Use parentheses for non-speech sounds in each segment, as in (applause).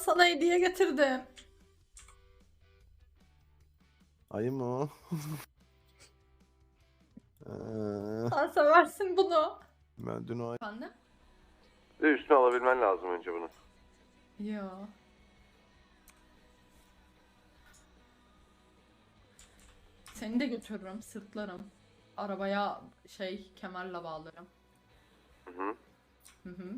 sana hediye getirdim. Ayı mı o? (laughs) Ee, Sen seversin bunu. ben dün o ay- Efendim? Bir de üstüne alabilmen lazım önce bunu. Yo. Seni de götürürüm, sırtlarım. Arabaya şey kemerle bağlarım. Hı hı. Hı hı.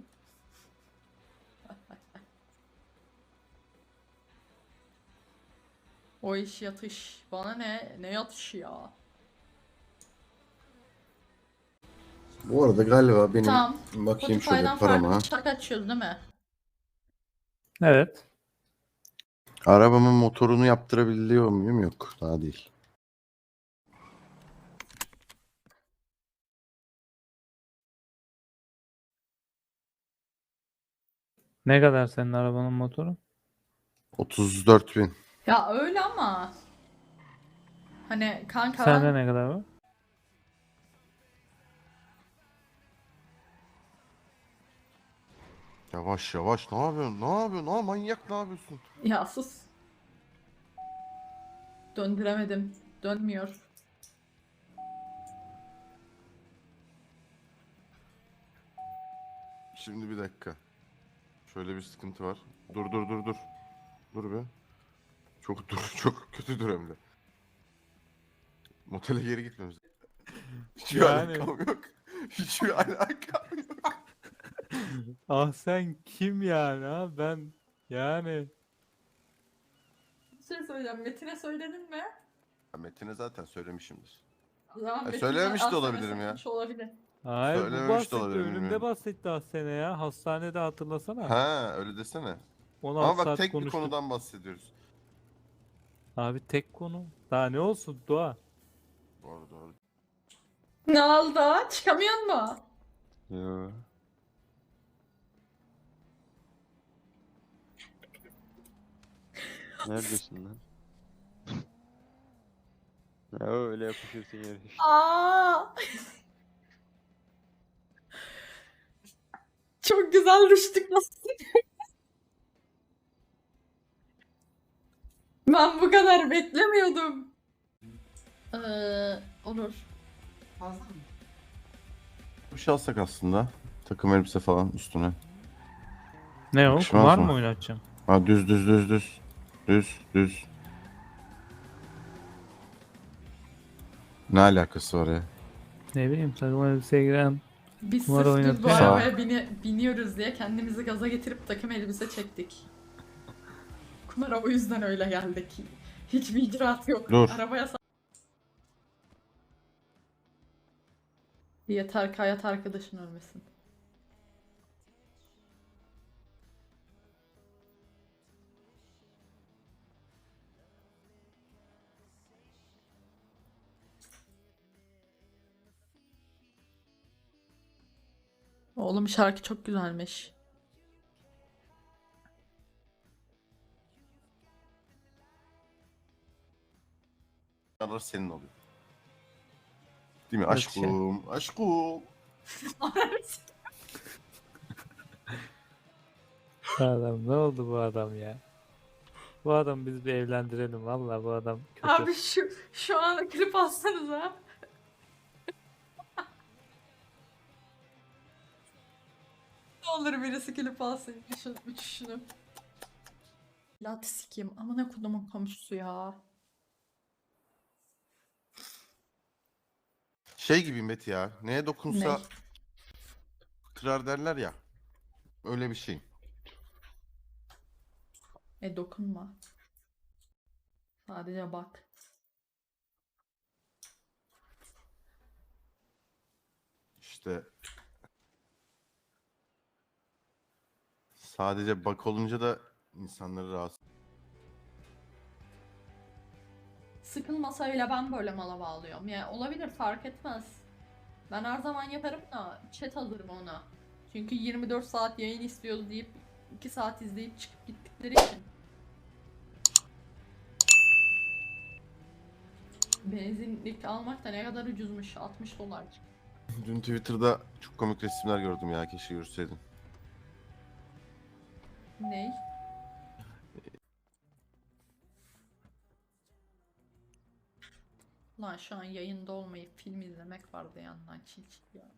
O iş yatış. Bana ne? Ne yatışı ya? Bu arada galiba benim Tamam. bakayım şöyle Spotify'dan parama. farklı şarkı açıyoruz değil mi? Evet. Arabamın motorunu yaptırabiliyor muyum? Yok. Daha değil. Ne kadar senin arabanın motoru? 34 bin. Ya öyle ama. Hani kanka Sende ne kadar var? Yavaş yavaş. Ne yapıyorsun? Ne yapıyorsun? Ne manyak ne yapıyorsun? Ya sus. Döndüremedim. Dönmüyor. Şimdi bir dakika. Şöyle bir sıkıntı var. Dur dur dur dur. Dur be. Çok dur (laughs) çok kötü dur hem de. Motele geri gitmemiz. (laughs) Hiçbir Yani. alakam yok. (laughs) Hiçbir alakam yok. Ah sen kim yani ha? Ben yani Bir şey söyleyeceğim. Metin'e söyledin mi? Ya Metin'e zaten söylemişimdir. O zaman E, söylememiş de az olabilirim ya. atmış Olabilir. Hayır bu Söylememiş de bahsetti olabilir, önümde bilmiyorum. bahsetti sene ya. Hastanede hatırlasana. Ha öyle desene. 16 Ama bak saat tek bir konuştuk. konudan bahsediyoruz. Abi tek konu. Daha ne olsun Doğa? Doğru doğru. Ne oldu? Çıkamıyor mu? Ya. Neredesin lan? (laughs) ya öyle yapışırsın yere işte. Aa! Çok güzel düştük nasıl? Ben bu kadar beklemiyordum. Ee, olur. Bir şey alsak aslında. Takım elbise falan üstüne. Ne o? Yakışmaz Kumar mı? mı oynatacağım? Ha düz düz düz düz. Düz düz. Ne alakası var ya? Ne bileyim takım elbiseye giren. Biz Kumar sırf düz bu oynatıyor. Arabaya bini- biniyoruz diye kendimizi gaza getirip takım elbise çektik. Kumara o yüzden öyle geldik. Hiçbir icraat yok. Dur. Arabaya sa- Yeter ki hayat arkadaşın ölmesin. Oğlum şarkı çok güzelmiş. Yalar senin oluyor. Değil mi? Yok Aşkım. Aşkım. Bu (laughs) adam ne oldu bu adam ya? Bu adam biz bir evlendirelim valla bu adam kötü. Abi şu şu an klip alsanıza. ne olur birisi klip alsın şu uçuşunu. Lat sikeyim ama ne kodumun komşusu ya. Şey gibi Meti ya. Neye dokunsa Ne? kırar derler ya. Öyle bir şey. E dokunma. Sadece bak. İşte sadece bak olunca da insanları rahatsız. Sıkılmasa bile ben böyle mala bağlıyorum. Yani olabilir fark etmez. Ben her zaman yaparım da chat alırım ona. Çünkü 24 saat yayın istiyoruz deyip 2 saat izleyip çıkıp gittikleri için. Benzinlik almak da ne kadar ucuzmuş. 60 dolar. Dün Twitter'da çok komik resimler gördüm ya. Keşke görseydin. Ney? Lan şu an yayında olmayıp film izlemek vardı yandan çil çil ya.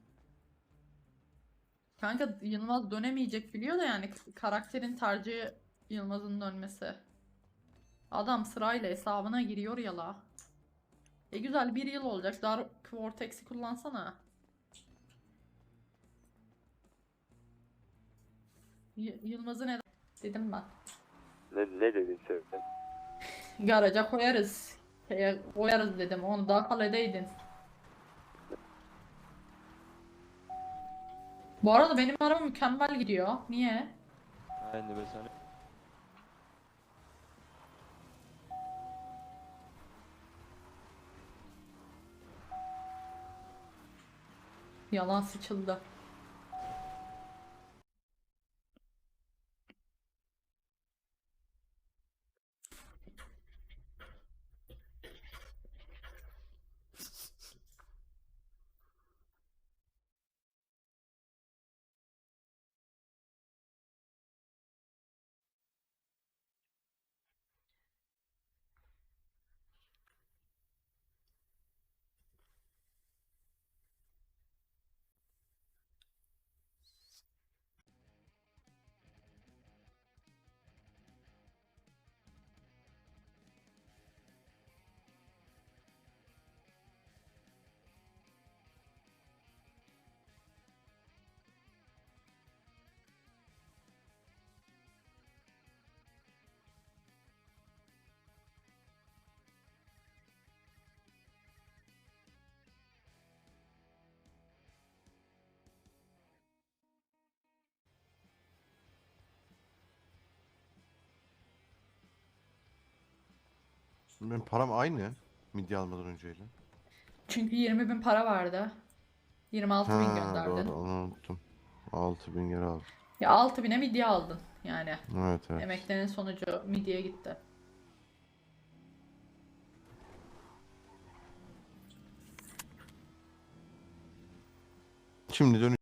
Kanka Yılmaz dönemeyecek biliyor da yani karakterin tercihi Yılmaz'ın dönmesi. Adam sırayla hesabına giriyor ya la. E güzel bir yıl olacak. Dark Vortex'i kullansana. Y- Yılmaz'ı neden dedim ben. Ne, ne dedin sen? Garaja koyarız. Şeye koyarız dedim. Onu da kaledeydin. Bu arada benim araba mükemmel gidiyor. Niye? Aynı be sana. Yalan sıçıldı. Benim param aynı. Midye almadan önceyle. Çünkü 20 bin para vardı. 26 bin gönderdin. doğru onu unuttum. 6000 geri aldım. Ya 6 bine midye aldın yani. Evet evet. Emeklerin sonucu midyeye gitti. Şimdi dönüş